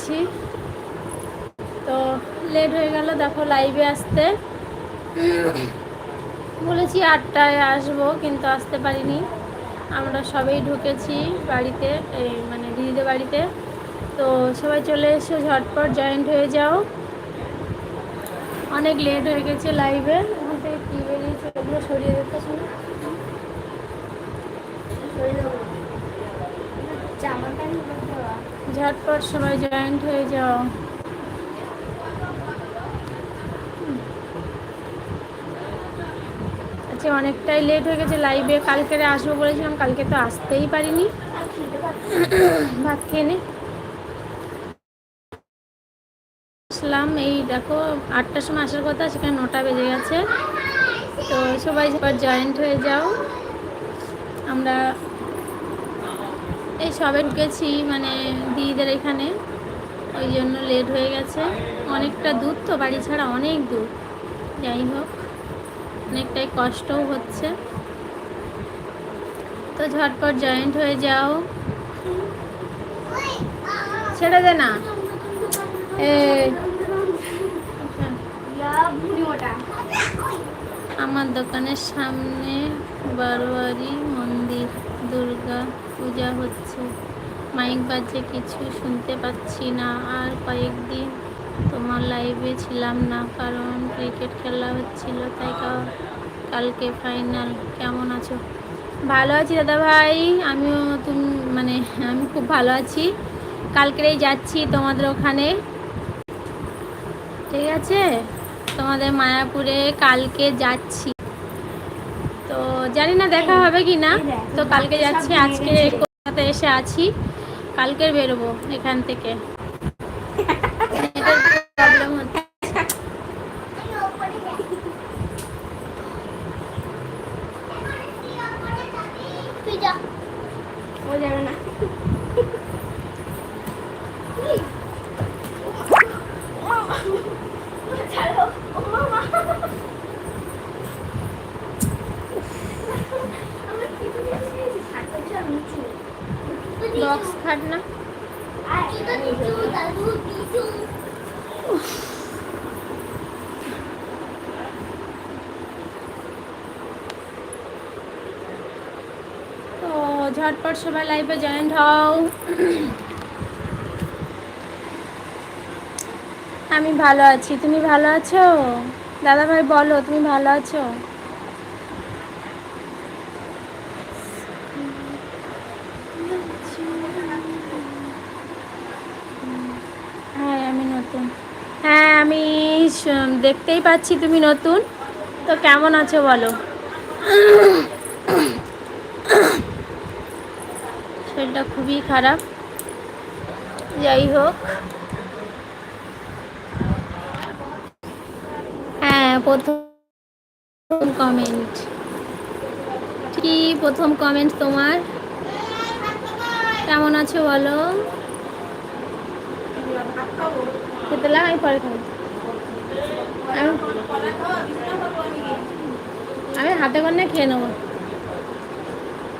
আছি। তো লেট হয়ে গেল, দেখো লাইভে আসতে। বলেছি আটটায় আসব, কিন্তু আসতে পারিনি। আমরা সবাই ঢুকেছি বাড়িতে, এই মানে দিদিদের বাড়িতে। তো সবাই চলে এসো, ঝটপট জয়েন্ট হয়ে যাও। অনেক লেট হয়ে গেছে লাইভে ওখান থেকে কী বেরিয়েছে ওগুলো সরিয়ে দিতে শুনে। ঝটপট সবাই জয়েন্ট হয়ে যাও। আচ্ছা অনেকটাই লেট হয়ে গেছে লাইভে কালকে আসব বলেছিলাম, কালকে তো আসতেই পারিনি। ভাত খেয়ে নে। আসলাম, এই দেখো, আটটার সময় আসার কথা, সেখানে নটা বেজে গেছে। তো সবাই জয়েন্ট হয়ে যাও। আমরা এই সবে ঢুকেছি মানে দিদিদের এখানে। ওই জন্য লেট হয়ে গেছে। অনেকটা দূর তো, বাড়ি ছাড়া অনেক দূর। যাই হোক, অনেকটাই কষ্টও হচ্ছে। তো ঝটপট জয়েন্ট হয়ে যাও। ছেড়ে দে না। আমার দোকানের সামনে বারোয়ারি মন্দির, দুর্গা। পূজা হচ্ছে। মাইক বাজে, কিছু শুনতে পাচ্ছি না। আর কয়েকদিন তোমার লাইভে ছিলাম না, কারণ ক্রিকেট খেলা হচ্ছিল, তাই কালকে ফাইনাল কেমন আছো? ভালো আছি দাদা ভাই। আমিও তুমি মানে আমি খুব ভালো আছি। কালকেরেই যাচ্ছি তোমাদের ওখানে। ঠিক আছে? তোমাদের মায়াপুরে কালকে যাচ্ছি। জানি না দেখা হবে কি না। তো কালকে যাচ্ছি, আজকে কলকাতা এসে আছি। কালকে বেরোবো এখান থেকে। ও যাবে না ছাড়ো ও মামা আমার কি তুমি ছাড়তে চাও নিচু বক্স খাট না আর এটা নিচু দাদু নিচু তো ঝটপট সবাই লাইভে জয়েন্ট হও। আমি ভালো আছি। তুমি ভালো আছো? দাদা ভাই বলো, তুমি ভালো আছো? হ্যাঁ আমি নতুন। হ্যাঁ আমি দেখতেই পাচ্ছি তুমি নতুন। তো কেমন আছো বলো শরীরটা খুবই খারাপ। যাই হোক। হ্যাঁ প্রথম কমেন্ট কি প্রথম কমেন্ট তোমার? কেমন আছো বলো? খেতে লাগ আমি পরে আমি হাতে করে খেয়ে নেব।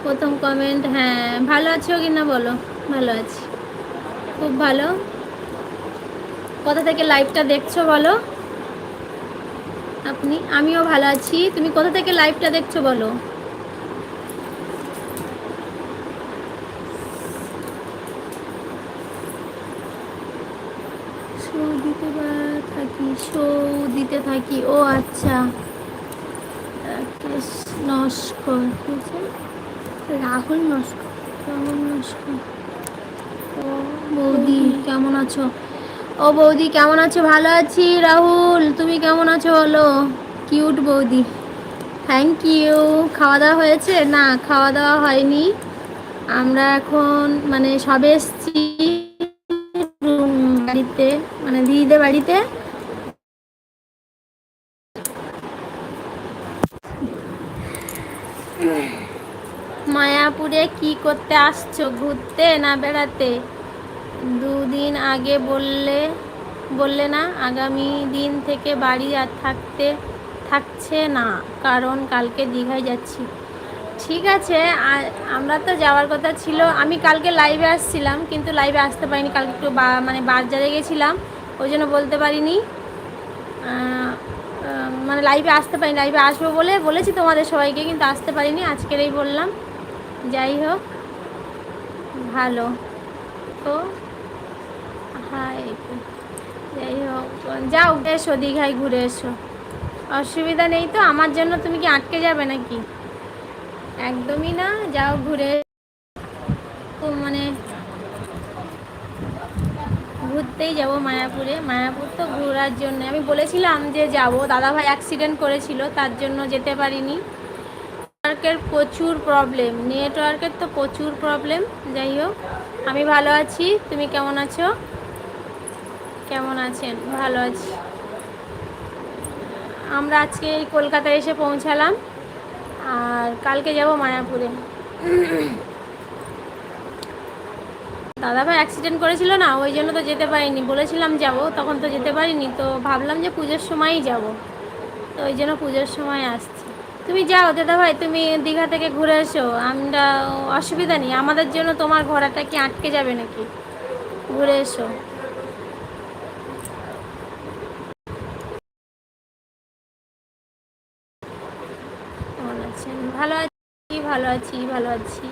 প্রথম কমেন্ট হ্যাঁ। ভালো আছো কি না বলো? ভালো আছি। খুব ভালো। কোথা থেকে লাইভটা দেখছ বলো? আপনি, আমিও ভালো আছি। তুমি কোথা থেকে লাইভটা দেখছ বলো? সৌদিতে থাকি সৌদিতে থাকি। ও আচ্ছা। নস্কর, কি আছে? রাহুল ও বৌদি, কেমন আছো? ও বৌদি, কেমন আছো? ভালো আছি, রাহুল, তুমি কেমন আছো বলো? কিউট বৌদি। থ্যাংক ইউ খাওয়া দাওয়া হয়েছে? না খাওয়া দাওয়া হয়নি। আমরা এখন মানে সবে এসছি বাড়িতে মানে দিদিদের বাড়িতে। মায়াপুরে কি করতে আসছো? ঘুরতে না বেড়াতে? দুদিন আগে বললে বললে না, আগামী দিন থেকে বাড়ি আর থাকতে, থাকছে না, কারণ কালকে দীঘায় যাচ্ছি। ঠিক আছে আমরা তো যাওয়ার কথা ছিল। আমি কালকে লাইভে আসছিলাম, কিন্তু লাইভে আসতে পারিনি। কালকে একটু মানে বাজারে গেছিলাম, ওই জন্য বলতে পারিনি। মানে লাইভে আসতে পারিনি লাইভে আসব বলে বলেছি তোমাদের সবাইকে, কিন্তু আসতে পারিনি আজকেরই বললাম। যাই হোক, ভালো। তো হাই যাই হোক, যাও, এসো, দীঘায় ঘুরে এসো। অসুবিধা নেই তো, আমার জন্য তুমি কি আটকে যাবে নাকি? একদমই না, যাও ঘুরে মানে ঘুরতেই যাব মায়াপুরে। মায়াপুর তো ঘোরার জন্য। আমি বলেছিলাম যে যাব, দাদাভাই অ্যাক্সিডেন্ট করেছিল, তার জন্য যেতে পারিনি। নেটওয়ার্কের প্রচুর প্রবলেম নেটওয়ার্কের তো প্রচুর প্রবলেম যাই হোক, আমি ভালো আছি, তুমি কেমন আছো? কেমন আছেন? ভালো আছি। আমরা আজকে এই কলকাতায় এসে পৌঁছালাম, আর কালকে যাব মায়াপুরে। দাদাভাই অ্যাক্সিডেন্ট করেছিল না? ওই জন্য তো যেতে পারিনি। বলেছিলাম যাব, তখন তো যেতে পারিনি, তো ভাবলাম যে পুজোর সময়ই যাব। তো ওই জন্য পুজোর সময় আসছি। তুমি যাও, দাদাভাই, তুমি দীঘা থেকে ঘুরে এসো। আমরা অসুবিধা নেই। আমাদের জন্য তোমার ঘোড়াটা কি আটকে যাবে নাকি? ঘুরে এসো। ভালো আছি ভালো আছি ভালো আছি।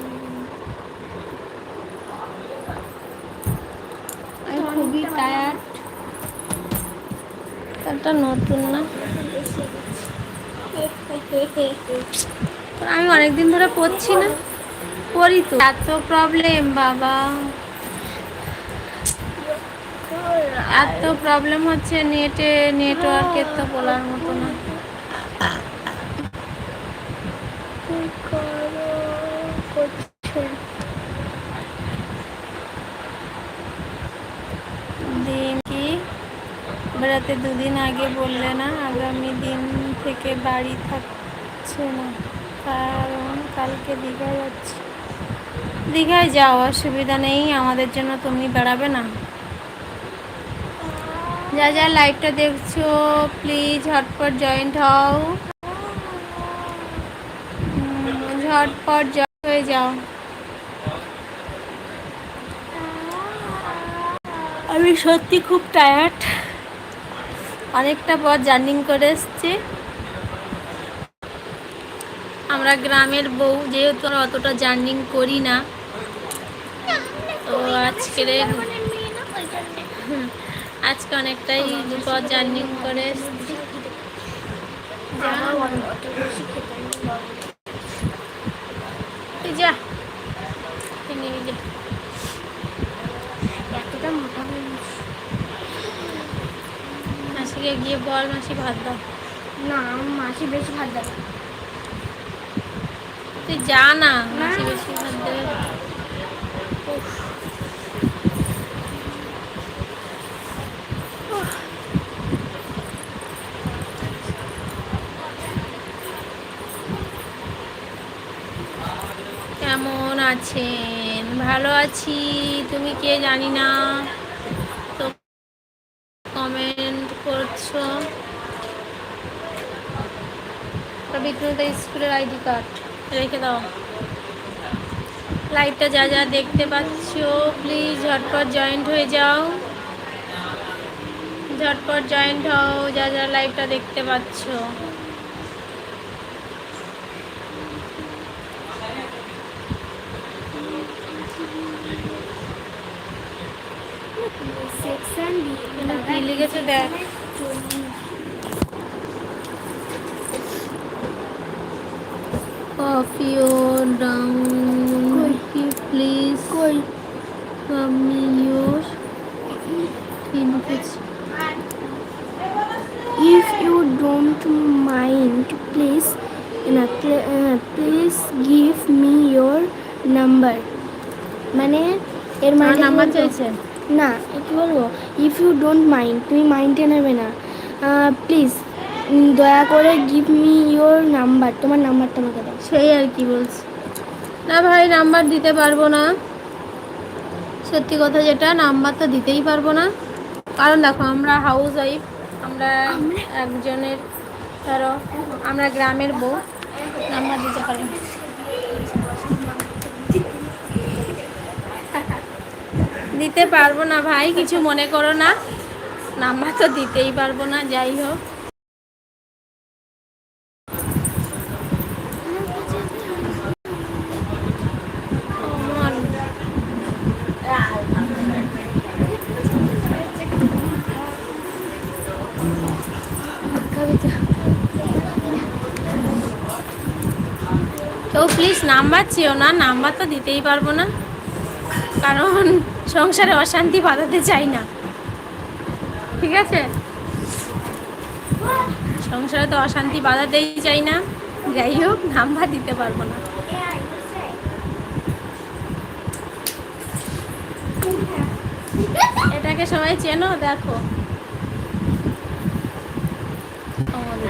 খুবই টায়ার্ড একটা নতুন না। আমি অনেকদিন ধরে পড়ছি না, পড়ি তো। এত প্রবলেম বাবা। এত প্রবলেম হচ্ছে নেটে নেটওয়ার্কের তো বলার মতো না। দিন কি? বেড়াতে দুদিন আগে বললে না, আগামী দিন থেকে বাড়ি থাকছে না, কারণ কালকে দীঘায় যাচ্ছি। দীঘায় যাও অসুবিধা নেই, আমাদের জন্য তুমি বেড়াবে না। যা যা লাইভটা দেখছ প্লিজ ঝটপট জয়েন্ট হও। ঝটপট জয়েন্ট হয়ে যাও। আমি সত্যি খুব টায়ার্ড অনেকটা পথ জার্নিং করে এসছি। আমরা গ্রামের বউ যেহেতু আমরা অতটা জার্নিং করি না তো আজকের আজকে অনেকটাই পথ জার্নিং করে এসছি। যা। মাসিকে গিয়ে বল মাসি ভাত দাও। না মাসি বেশি ভাত দেবে তুই যা না বেশি। কেমন আছেন? ভালো আছি। তুমি কে জানি না। তো কমেন্ট করছ। বিক্রমতা স্কুলের আইডি কার্ড। রেখে দাও। লাইভটা যা যা দেখতে পাচ্ছ প্লিজ ঝটপট জয়েন্ট হয়ে যাও। ঝটপট জয়েন্ট হও যা যা লাইভটা দেখতে পাচ্ছ। লিখেছে দেখ। ডাউন কি প্লিজ কই আমি ইউর কি লিখেছে if you don't mind please না please give me your number মানে এর মানে নাম্বার চাইছে। না কি বলব? ইফ ইউ ডোন্ট মাইন্ড তুমি মাইন্ডে নেবে না। প্লিজ দয়া করে গিভ মি ইয়োর নাম্বার তোমার নাম্বারটা আমাকে দাও। সেই আর কি বলছি। না ভাই নাম্বার দিতে পারব না। সত্যি কথা যেটা নাম্বার তো দিতেই পারব না। কারণ দেখো, আমরা হাউস ওয়াইফ আমরা একজনের, ধরো, আমরা গ্রামের বউ নাম্বার দিতে পারি দিতে পারব না ভাই, কিছু মনে করো না। নাম্বার তো দিতেই পারব না, যাই হোক। নাম্বার চেও না নাম্বার তো দিতেই পারব না। কারণ সংসারে অশান্তি বাঁধাতে চাই না। ঠিক আছে? সংসারে তো অশান্তি বাঁধাতেই চাই না। যাই হোক নাম্বার দিতে পারব না। এটাকে সবাই চেনো? দেখো। আমাদের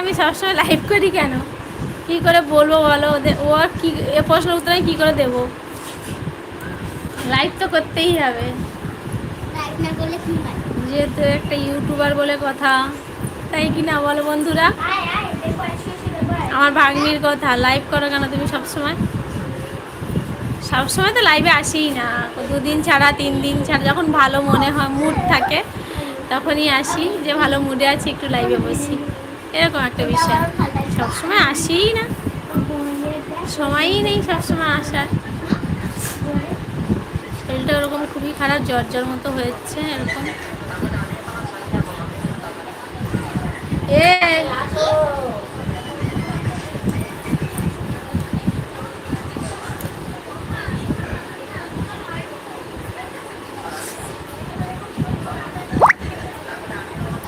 আমি সবসময় লাইভ করি কেন? কি করে বলব বলো? ও আর কি, এ প্রশ্ন উত্তর আমি কি করে দেবো? লাইভ তো করতেই হবে। যেহেতু একটা ইউটিউবার বলে কথা, তাই কি না বলো বন্ধুরা? আমার ভাগ্নির কথা লাইভ করো কেন তুমি সবসময়? সবসময় তো লাইভে আসিই না। দুদিন ছাড়া, তিন দিন ছাড়া, যখন ভালো মনে হয় মুড থাকে, তখনই আসি। যে ভালো মুডে আছি, একটু লাইভে বসি। এরকম একটা বিষয়। সবসময় আসিই না। সময়ই নেই সবসময় আসার। শরীরটা ওরকম খুবই খারাপ জ্বর জ্বর মতো হয়েছে, এরকম এ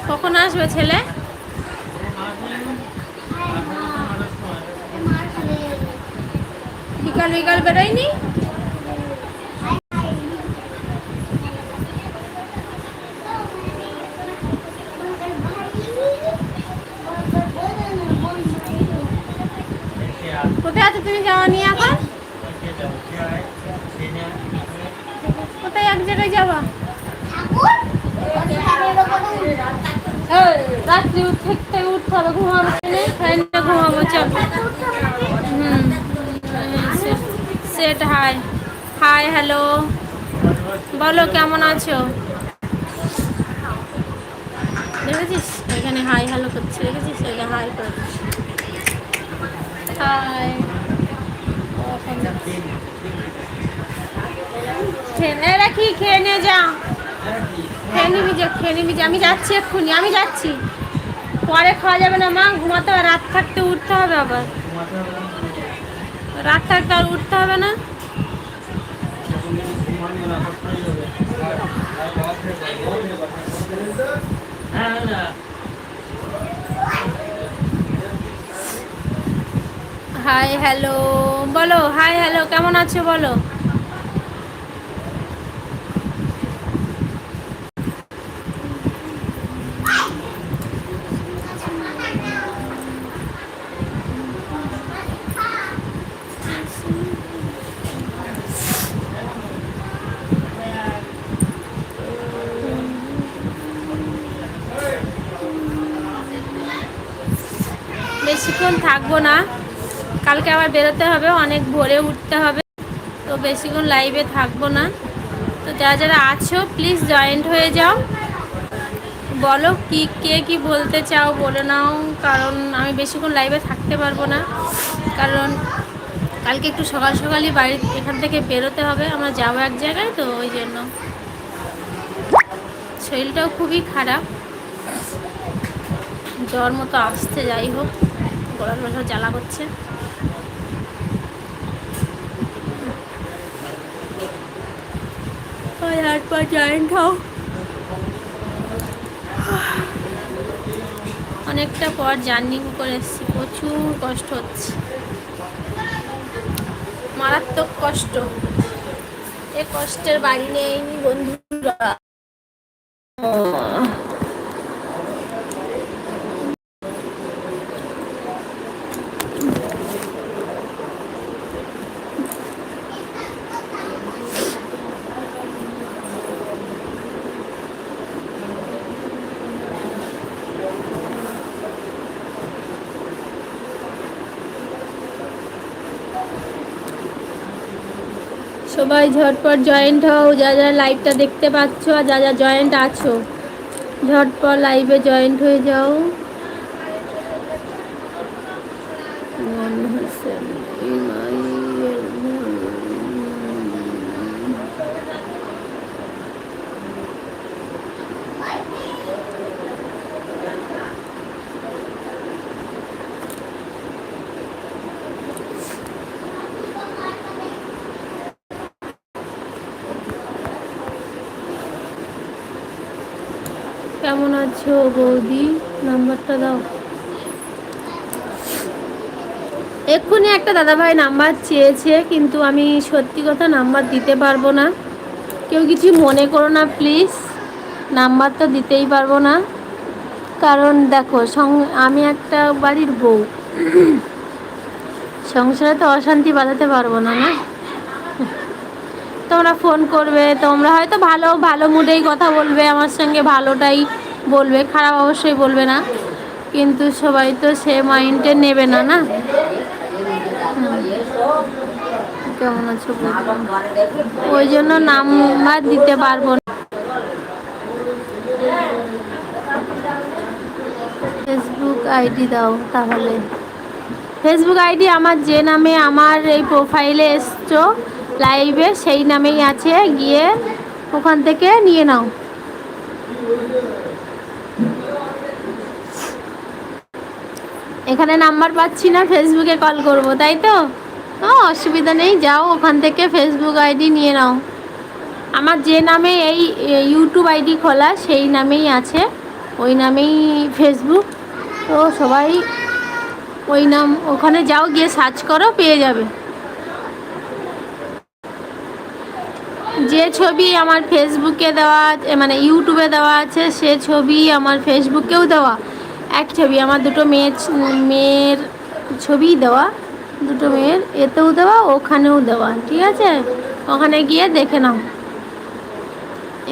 কখন আসবে ছেলে? বিকাল বিকাল বেরোয়নি কোথায় আছো তুমি যাওয়া নিয়ে এখন কোথায় এক জায়গায় যাবা এই, রাত্রি উঠতে থেকে উঠতে হবে ঘুমাবো ফ্যানটা ঘুমাবো চল হুম সেট হাই হাই হ্যালো বলো কেমন আছো দেখেছিস এখানে হাই হ্যালো করছে দেখেছিস এটা হাই করে হাই খেয়ে রাখি খেয়ে নে যা। খেয়ে নিবি যে খেয়ে নিবি আমি যাচ্ছি এক্ষুনি, আমি যাচ্ছি। পরে খাওয়া যাবে না, মা। ঘুমাতে হবে, রাত থাকতে উঠতে হবে আবার। রাত থাকতে আর উঠতে হবে না। হাই হ্যালো বলো হাই হ্যালো কেমন আছো বলো? বেশিক্ষণ থাকব না। কালকে আবার বেরোতে হবে, অনেক ভোরে উঠতে হবে। তো বেশিক্ষণ লাইভে থাকব না। তো যারা যারা আছো প্লিজ জয়েন্ট হয়ে যাও। বলো কি, কে কি বলতে চাও বলে নাও, কারণ আমি বেশিক্ষণ লাইভে থাকতে পারব না। কারণ কালকে একটু সকাল সকালই বাড়ি, এখান থেকে বেরোতে হবে। আমরা যাব এক জায়গায়, তো ওই জন্য। শরীরটাও খুবই খারাপ। জ্বর মতো আসছে, যাই হোক। ব্যথা জ্বালা করছে। আর হাত জয়েন্ট হোক অনেকটা পর জার্নি করে এসেছি, প্রচুর কষ্ট হচ্ছে। মারাত্মক কষ্ট। এ কষ্টের বাড়ি নেই বন্ধুরা। সবাই ঝটপট জয়েন্ট হও, যা যা লাইভটা দেখতে পাচ্ছ আর যা যা জয়েন্ট আছো, ঝটপট লাইভে জয়েন্ট হয়ে যাও মনে হচ্ছে এই মাইয়ের মন। কেমন আছো বৌদি? নাম্বারটা দাও। এক্ষুনি একটা দাদাভাই নাম্বার চেয়েছে, কিন্তু আমি সত্যি কথা নাম্বার দিতে পারব না। কেউ কিছু মনে করো না, প্লিজ। নাম্বার তো দিতেই পারব না। কারণ দেখো আমি একটা বাড়ির বউ। সংসারে তো অশান্তি বাঁধাতে পারব না না? তোমরা ফোন করবে, তোমরা হয়তো ভালো ভালো মুডেই কথা বলবে, আমার সঙ্গে ভালোটাই বলবে, খারাপ অবশ্যই বলবে না, কিন্তু সবাই তো সে মাইন্ডে নেবে না না? কেমন আছো ওই জন্য নাম্বার দিতে পারব না। ফেসবুক আইডি দাও তাহলে। ফেসবুক আইডি আমার যে নামে আমার এই প্রোফাইলে এসছো লাইভে সেই নামেই আছে, গিয়ে ওখান থেকে নিয়ে নাও। এখানে নাম্বার পাচ্ছি না ফেসবুকে কল করব, তাই তো? অসুবিধা নেই, যাও ওখান থেকে ফেসবুক আইডি নিয়ে নাও। আমার যে নামে এই ইউটিউব আইডি খোলা, সেই নামেই আছে। ওই নামেই ফেসবুক তো সবাই ওই নাম, ওখানে যাও, গিয়ে সার্চ করো, পেয়ে যাবে। যে ছবি আমার ফেসবুকে দেওয়া মানে ইউটিউবে দেওয়া আছে, সে ছবি আমার ফেসবুকেও দেওয়া। এক ছবি, আমার দুটো মেয়ে মেয়ের ছবিই দেওয়া, দুটো মেয়ের, এতেও দেওয়া, ওখানেও দেওয়া, ঠিক আছে? ওখানে গিয়ে দেখে নাও।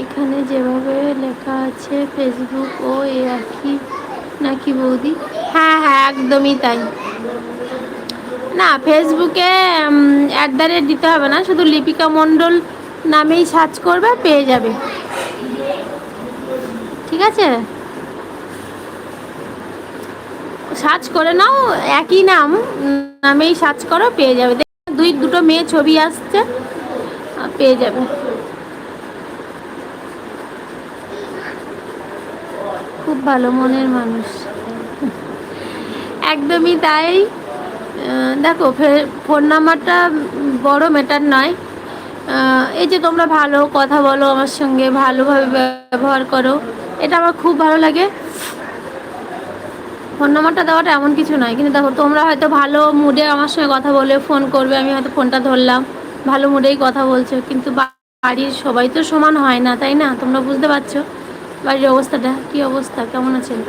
এখানে যেভাবে লেখা আছে ফেসবুক ও এ একই নাকি বৌদি? হ্যাঁ হ্যাঁ একদমই তাই। না ফেসবুকে অ্যাট দ্য রেট দিতে হবে না, শুধু লিপিকা মণ্ডল নামেই সার্চ করবে, পেয়ে যাবে। ঠিক আছে? সার্চ করে নাও, একই নাম, নামেই সার্চ করো, পেয়ে যাবে। দুই, দুটো মেয়ে ছবি আসছে, পেয়ে যাবে। খুব ভালো, মনের মানুষ। একদমই তাই। দেখো ফোন নাম্বারটা বড় মেটার নয়। এই যে তোমরা ভালো কথা বলো, আমার সঙ্গে ভালোভাবে ব্যবহার করো, এটা আমার খুব ভালো লাগে। ফোন নাম্বারটা দেওয়াটা এমন কিছু নয়। কিন্তু দেখো, তোমরা হয়তো ভালো মুডে আমার সঙ্গে কথা বলে ফোন করবে, আমি হয়তো ফোনটা ধরলাম। ভালো মুডেই কথা বলছো। কিন্তু বাড়ির সবাই তো সমান হয় না, তাই না? তোমরা বুঝতে পারছ? বাড়ির অবস্থাটা, কি অবস্থা? কেমন আছেন?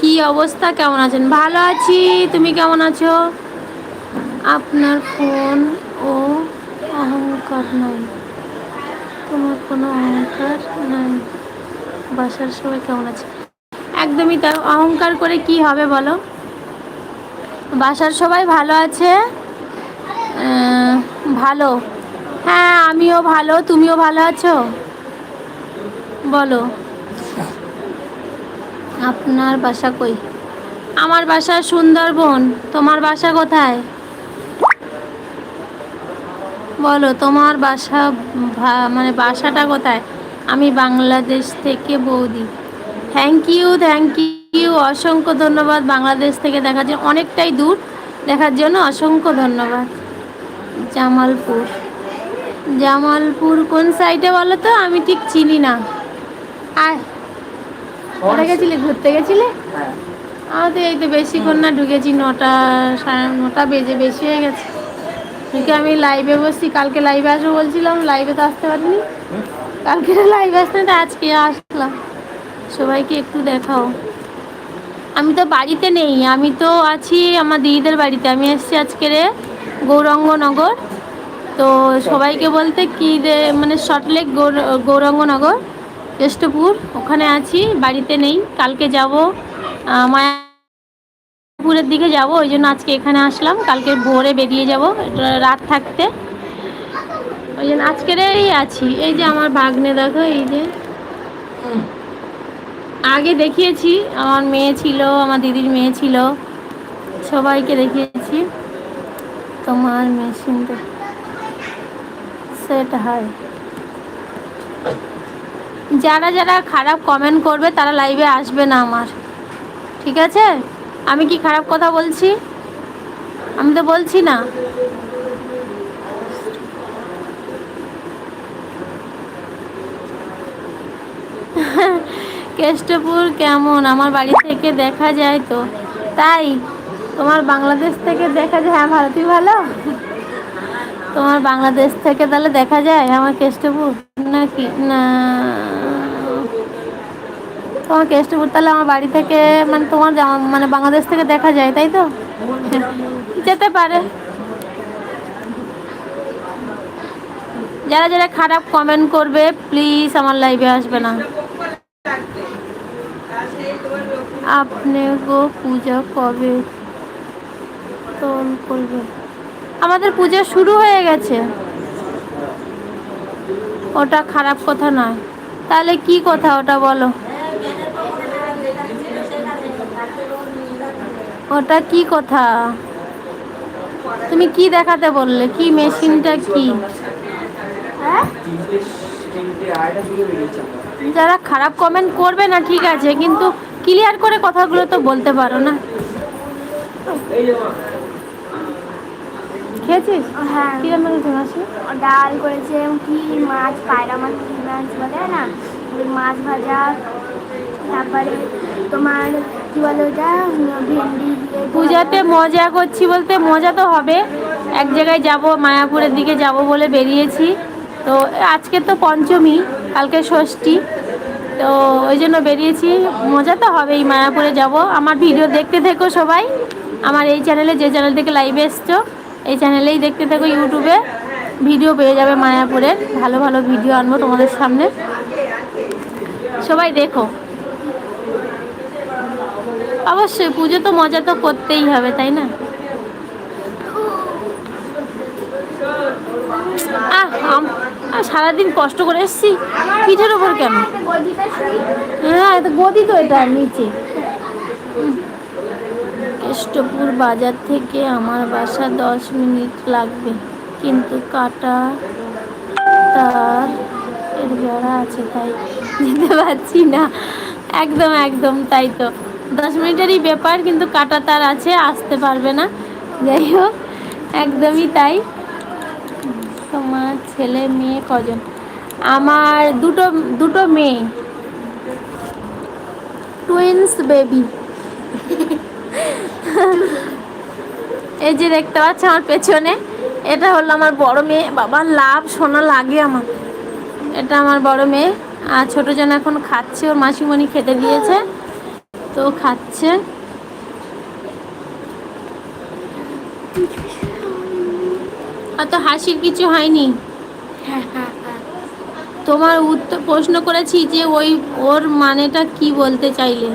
কি অবস্থা? কেমন আছেন? ভালো আছি। তুমি কেমন আছো? আপনার ফোন ও অহংকার নাই। তোমার কোনো অহংকার নাই। বাসার সবাই কেমন আছে? একদমই তাই। অহংকার করে কি হবে বলো? বাসার সবাই ভালো আছে? ভালো। হ্যাঁ আমিও ভালো। তুমিও ভালো আছো? বলো। আপনার বাসা কই? আমার বাসা সুন্দরবন। তোমার বাসা কোথায়? বলো, তোমার বাসা মানে বাসাটা কোথায়? আমি বাংলাদেশ থেকে বৌদি। থ্যাংক ইউ থ্যাংক ইউ অসংখ্য ধন্যবাদ বাংলাদেশ থেকে দেখার জন্য। অনেকটাই দূর দেখার জন্য অসংখ্য ধন্যবাদ। জামালপুর। জামালপুর কোন সাইডে বলো তো? আমি ঠিক চিনি না। আয়। কোথায় গেছিলে? ঘুরতে গেছিলে? আমাদের এই তো বেশিক্ষণ না ঢুকেছি নটা সাড়ে নটা বেজে বেশি হয়ে গেছে। ঢুকে আমি লাইভে বসছি। কালকে লাইভে আসব বলছিলাম লাইভে তো আসতে পারিনি। কালকে লাইভে আসতে আজকে আসলাম। সবাইকে একটু দেখাও। আমি তো বাড়িতে নেই, আমি তো আছি আমার দিদিদের বাড়িতে। আমি এসেছি আজকে রে গৌরঙ্গনগর। তো সবাইকে বলতে কি মানে গৌর, গৌরঙ্গনগর কেষ্টপুর ওখানে আছি, বাড়িতে নেই, কালকে যাব মায়াপুরের দিকে যাব, ওই জন্য আজকে এখানে আসলাম, কালকে ভোরে বেরিয়ে যাব রাত থাকতে। ওই জন্য আজকেরই আছি, এই যে আমার ভাগ্নে দেখো, এই যে। আগে দেখিয়েছি, আমার মেয়ে ছিল, আমার দিদির মেয়ে ছিল। সবাইকে দেখিয়েছি। তোমার মেশিনটা সেট হয়। যারা যারা খারাপ কমেন্ট করবে, তারা লাইভে আসবে না আমার। ঠিক আছে? আমি কি খারাপ কথা বলছি? আমি তো বলছি না। কেষ্টপুর কেমন? আমার বাড়ি থেকে দেখা যায় তো। তাই, তোমার বাংলাদেশ থেকে দেখা যায়? হ্যাঁ ভারতই ভালো? তোমার বাংলাদেশ থেকে তাহলে দেখা যায়? আমার কেষ্টপুর? নাকি না। তোমার কেষ্টপুর তাহলে আমার বাড়ি থেকে মানে তোমার মানে বাংলাদেশ থেকে দেখা যায়, তাই তো? যেতে পারে। যারা যারা খারাপ কমেন্ট করবে প্লিজ আমার লাইভে আসবে না। আপনি গো পূজা কবে তোল করবে? আমাদের পূজা শুরু হয়ে গেছে। ওটা খারাপ কথা নয়। তাহলে কি কথা ওটা বলো? ওটা কি কথা? তুমি কি দেখাতে বললে? কি মেশিনটা কি? হ্যাঁ? যারা খারাপ কমেন্ট করবে না ঠিক আছে কিন্তু ক্লিয়ার করে কথাগুলো তো বলতে পারো না। খেয়েছিস? হ্যাঁ। কিরম ডাল করেছে কি মাছ পায়রা মাছ কি মাছ বলে না? মাছ ভাজা তারপরে তোমার কি বলে ওটা? ভেন্ডি পূজাতে মজা করছি বলতে মজা তো হবে। এক জায়গায় যাব মায়াপুরের দিকে যাব বলে বেরিয়েছি। তো আজকে তো পঞ্চমী কালকে ষষ্ঠী। তো ওই জন্য বেরিয়েছি। মজা তো হবেই, মায়াপুরে যাব। আমার ভিডিও দেখতে থেকো সবাই। আমার এই চ্যানেলে যে চ্যানেল থেকে লাইভে এসছো, এই চ্যানেলেই দেখতে থেকো ইউটিউবে ভিডিও পেয়ে যাবে মায়াপুরের। ভালো ভালো ভিডিও আনব তোমাদের সামনে। সবাই দেখো। অবশ্যই পুজো তো মজা তো করতেই হবে, তাই না? আহ আহ, সারাদিন কষ্ট করে এসছি। পিঠের ওপর কেন? হ্যাঁ এটা গদি তো এটা নিচে। কেষ্টপুর বাজার থেকে আমার বাসা দশ মিনিট লাগবে কিন্তু কাটা তার এর বেড়া আছে তাই যেতে পারছি না। একদম একদম তাই তো। দশ মিনিটেরই ব্যাপার কিন্তু কাটা তার আছে আসতে পারবে না। যাই হোক একদমই তাই। তোমার ছেলে, মেয়ে কজন? আমার দুটো দুটো মেয়ে। টুইন্স বেবি এই যে দেখতে পাচ্ছ আমার পেছনে, এটা হলো আমার বড় মেয়ে। বাবার লাভ সোনা লাগে আমার। এটা আমার বড় মেয়ে। আর ছোটো জন এখন খাচ্ছে, ওর মাসিমণি খেতে দিয়েছে। তো খাচ্ছে। অত হাসির কিছু হয়নি। হ্যাঁ হ্যাঁ হ্যাঁ। তোমার উত্তর প্রশ্ন করেছি যে ওই ওর মানেটা কি বলতে চাইলে?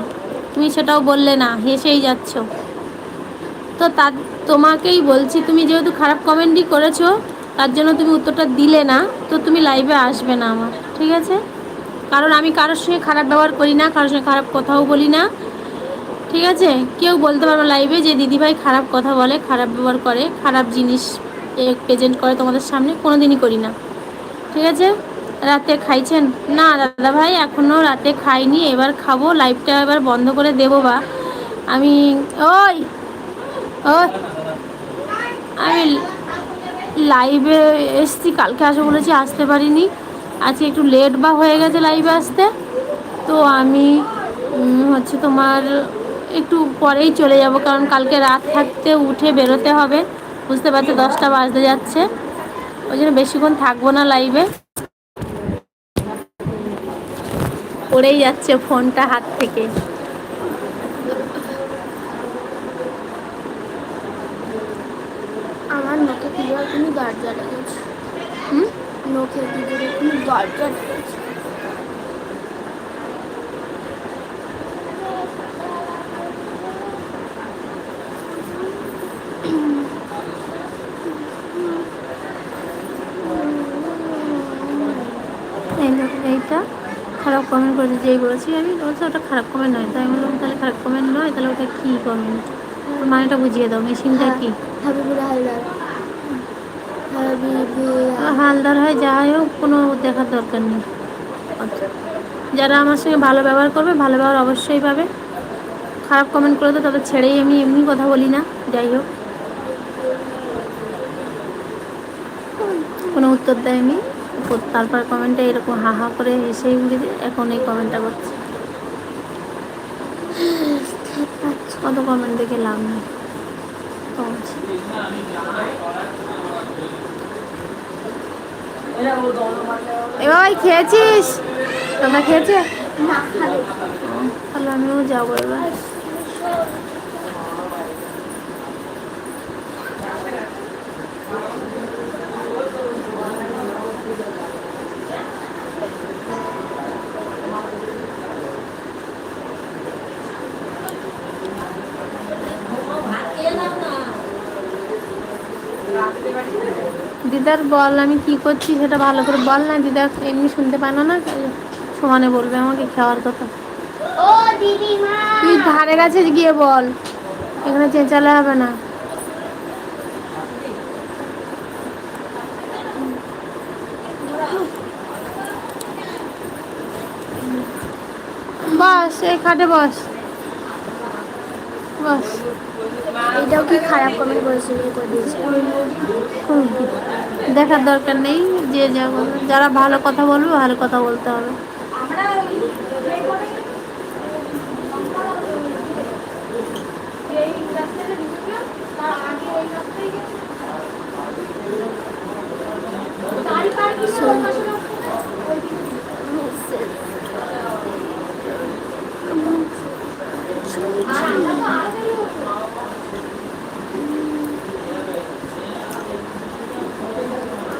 তুমি সেটাও বললে না হেসেই যাচ্ছ। তো তার তোমাকেই বলছি তুমি যেহেতু খারাপ কমেন্টই করেছ তার জন্য তুমি উত্তরটা দিলে না তো তুমি লাইভে আসবে না আমার ঠিক আছে? কারণ আমি কারোর সঙ্গে খারাপ ব্যবহার করি না কারোর সঙ্গে খারাপ কথাও বলি না ঠিক আছে? কেউ বলতে পারবে লাইভে যে দিদিভাই খারাপ কথা বলে খারাপ ব্যবহার করে খারাপ জিনিস প্রেজেন্ট করে তোমাদের সামনে কোনো দিনই করি না। ঠিক আছে? রাতে খাইছেন? না, দাদা ভাই এখনও রাতে খাইনি। এবার খাব লাইভটা এবার বন্ধ করে দেবো বা। আমি, ওই ওই, আমি লাইভে এসছি, কালকে আসব বলেছি, আসতে পারিনি। আজকে একটু লেট বা হয়ে গেছে লাইভে আসতে। তো আমি হচ্ছে তোমার, একটু পরেই চলে যাব, কারণ কালকে রাত থাকতে উঠে বেরোতে হবে। বুঝতে পারছ দশটা বাজতে যাচ্ছে। ওই জন্য বেশিক্ষণ থাকব না লাইভে পড়েই যাচ্ছে ফোনটা হাত থেকে। আমার নখে তুমি দরজা লেগেছে হুম? নখে তুমি দেখো এইটা খারাপ কমেন্ট করেছে যেই বলেছি আমি বলছি ওটা খারাপ কমেন্ট নয়। তাই আমি বললাম তাহলে খারাপ কমেন্ট নয় তাহলে ওটা কী কমেন্ট ওর মানেটা বুঝিয়ে দাও মেশিনটা কি? হাবিবুর হালদার। হয় যাই হোক কোনো দেখার দরকার নেই। আচ্ছা। যারা আমার সঙ্গে ভালো ব্যবহার করবে ভালো ব্যবহার অবশ্যই পাবে। খারাপ কমেন্ট করে তো তাদের ছেড়েই আমি এমনি কথা বলি না যাই হোক। কোনো উত্তর দেয়নি। ও- তারপর কমেন্টে এরকম হা হা করে হেসেই উড়ে এখন এই কমেন্টটা করছে। কত কমেন্ট দেখে লাভ নেই। এ খেয়েছিস? তোমরা খেয়েছে? তাহলে আমিও যাব এবার। দিদার বল আমি কি করছি সেটা ভালো করে বল না দিদা এমনি শুনতে পায় না সমানে বলবে আমাকে খাওয়ার কথা। তুই ধারে কাছে গিয়ে বল এখানে চেঁচালে হবে না। বস এই খাটে বস। বস। এটাও কি খারাপ কমেন্ট করেছে? ইয়ে করে দিয়েছে। দেখার দরকার নেই যে যা যারা ভালো কথা বলবে ভালো কথা বলতে হবে।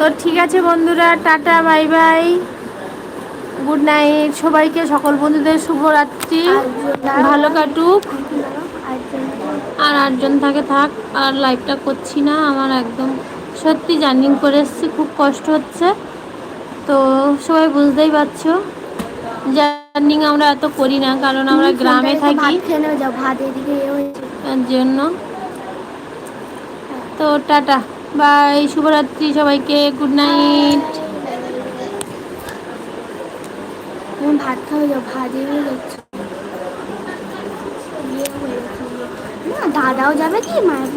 তো ঠিক আছে বন্ধুরা tata bye bye. Good night সবাইকে সকল বন্ধুদের শুভরাত্রি। ভালো কাটুক। আর আটজন থাকে থাক আর লাইভটা করছি না আমার একদম সত্যি জার্নিং করে এসেছি খুব কষ্ট হচ্ছে। তো সবাই বুঝতেই পারছ জার্নিং আমরা এত করি না কারণ আমরা গ্রামে থাকি। জন্য। তো টাটা। বাই, শুভরাত্রি সবাইকে গুড নাইট ভাত খাবে যাও ভাত এ যাচ্ছে দাদাও যাবে কি, মায়ের